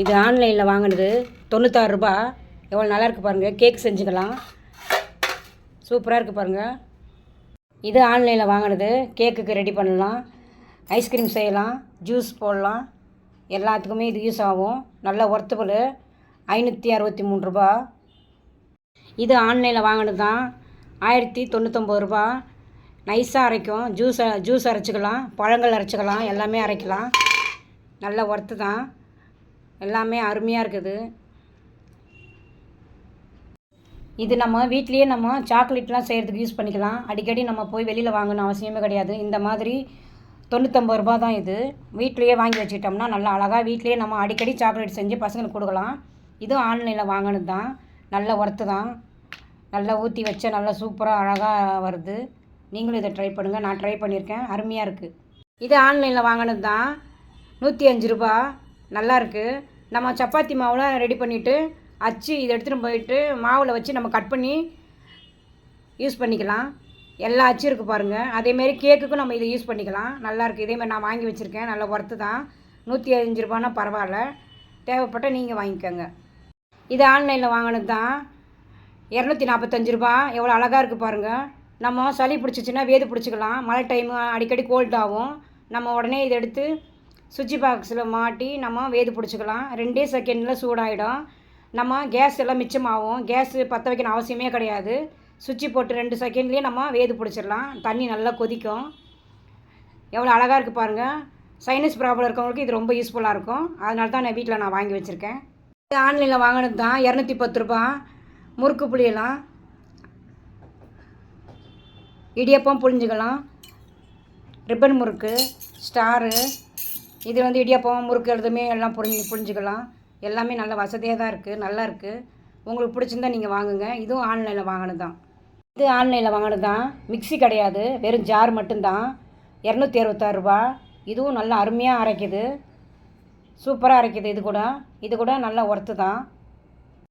இது ஆன்லைனில் வாங்கினது தொண்ணூத்தாறு ரூபா. எவ்வளோ நல்லா இருக்குது பாருங்கள் கேக் செஞ்சுக்கலாம். சூப்பராக இருக்குது பாருங்கள் இது ஆன்லைனில் வாங்கினது. கேக்குக்கு ரெடி பண்ணலாம். ஐஸ்கிரீம் செய்யலாம். ஜூஸ் போடலாம். எல்லாத்துக்குமே இது யூஸ் ஆகும். நல்ல ஒர்த்தபுள் ஐநூற்றி அறுபத்தி மூணு ரூபா. இது ஆன்லைனில் வாங்கினது தான். ஆயிரத்தி தொண்ணூத்தொம்பது ரூபா. நைஸாக அரைக்கும். ஜூஸ் ஜூஸ் அரைச்சிக்கலாம். பழங்கள் அரைச்சிக்கலாம். எல்லாமே அரைக்கலாம். நல்ல ஒர்த்து தான். எல்லாமே அருமையாக இருக்குது. இது நம்ம வீட்லேயே நம்ம சாக்லேட்லாம் செய்கிறதுக்கு யூஸ் பண்ணிக்கலாம். அடிக்கடி நம்ம போய் வெளியில் வாங்கணும் அவசியமே கிடையாது. இந்த மாதிரி தொண்ணூற்றம்பது ரூபா தான் இது. வீட்லேயே வாங்கி வச்சுக்கிட்டோம்னா நல்லா அழகாக வீட்லேயே நம்ம அடிக்கடி சாக்லேட் செஞ்சு பசங்களுக்கு கொடுக்கலாம். இதுவும் ஆன்லைனில் வாங்கினது தான். நல்ல ஒர்த்து தான். நல்லா ஊற்றி வச்சா நல்லா சூப்பராக அழகாக வருது. நீங்களும் இதை ட்ரை பண்ணுங்கள் நான் ட்ரை பண்ணியிருக்கேன். அருமையாக இருக்குது இது ஆன்லைனில் வாங்கினது தான். நூற்றி அஞ்சு ரூபா நல்லா இருக்குது நம்ம சப்பாத்தி மாவுலாம் ரெடி பண்ணிவிட்டு அச்சு இதை எடுத்துகிட்டு போயிட்டு மாவில் வச்சு நம்ம கட் பண்ணி யூஸ் பண்ணிக்கலாம். எல்லா அச்சும் இருக்குது பாருங்கள் அதேமாரி கேக்குக்கும் நம்ம இதை யூஸ் பண்ணிக்கலாம். நல்லாயிருக்கு இதேமாதிரி நான் வாங்கி வச்சுருக்கேன். நல்ல ஒர்த்து தான். நூற்றி அஞ்சு ரூபானா பரவாயில்ல. தேவைப்பட்ட நீங்கள் வாங்கிக்கோங்க. இது ஆன்லைனில் வாங்கினது தான். இரநூத்தி நாற்பத்தஞ்சு ரூபா. எவ்வளோ அழகாக இருக்குது பாருங்கள் நம்ம சளி பிடிச்சிச்சின்னா வேது பிடிச்சிக்கலாம். மழை டைமு அடிக்கடி கோல்ட் ஆகும். நம்ம உடனே இதை எடுத்து சுவிட்ச் பாக்ஸில் மாட்டி நம்ம வேது பிடிச்சிக்கலாம். ரெண்டே செகண்டில் சூடாகிடும் நம்ம கேஸ் எல்லாம் மிச்சமாகும். கேஸ் பற்ற வைக்கணும் அவசியமே கிடையாது. சுவிட்சு போட்டு ரெண்டு செகண்ட்லேயே நம்ம வேது பிடிச்சிடலாம். தண்ணி நல்லா கொதிக்கும். எவ்வளோ அழகாக இருக்குது பாருங்கள் சைனஸ் ப்ராப்ளம் இருக்கவங்களுக்கு இது ரொம்ப யூஸ்ஃபுல்லாக இருக்கும். அதனால தான் நான் வீட்டில் நான் வாங்கி வச்சுருக்கேன். இது ஆன்லைனில் வாங்கினது தான். இரநூத்தி பத்து ரூபா. முறுக்கு புளியலாம் இடியப்பம் புழிஞ்சுக்கலாம். ரிப்பன் முறுக்கு. ஸ்டாரு. இது வந்து இடியாப்பம் முறுக்கு எழுதுமே எல்லாம் புரிஞ்சு புரிஞ்சுக்கலாம். எல்லாமே நல்ல வசதியாக தான் இருக்குது நல்லா இருக்குது உங்களுக்கு பிடிச்சிருந்தா நீங்கள் வாங்குங்க. இதுவும் ஆன்லைனில் வாங்கினது தான் இது ஆன்லைனில் வாங்கினது தான் மிக்ஸி கிடையாது. வெறும் ஜார் மட்டும்தான். இரநூத்தி அறுபத்தாறு ரூபா இதுவும் நல்லா அருமையாக அரைக்குது. சூப்பராக அரைக்குது. இது கூட. இது கூட நல்லா ஒர்த்து தான்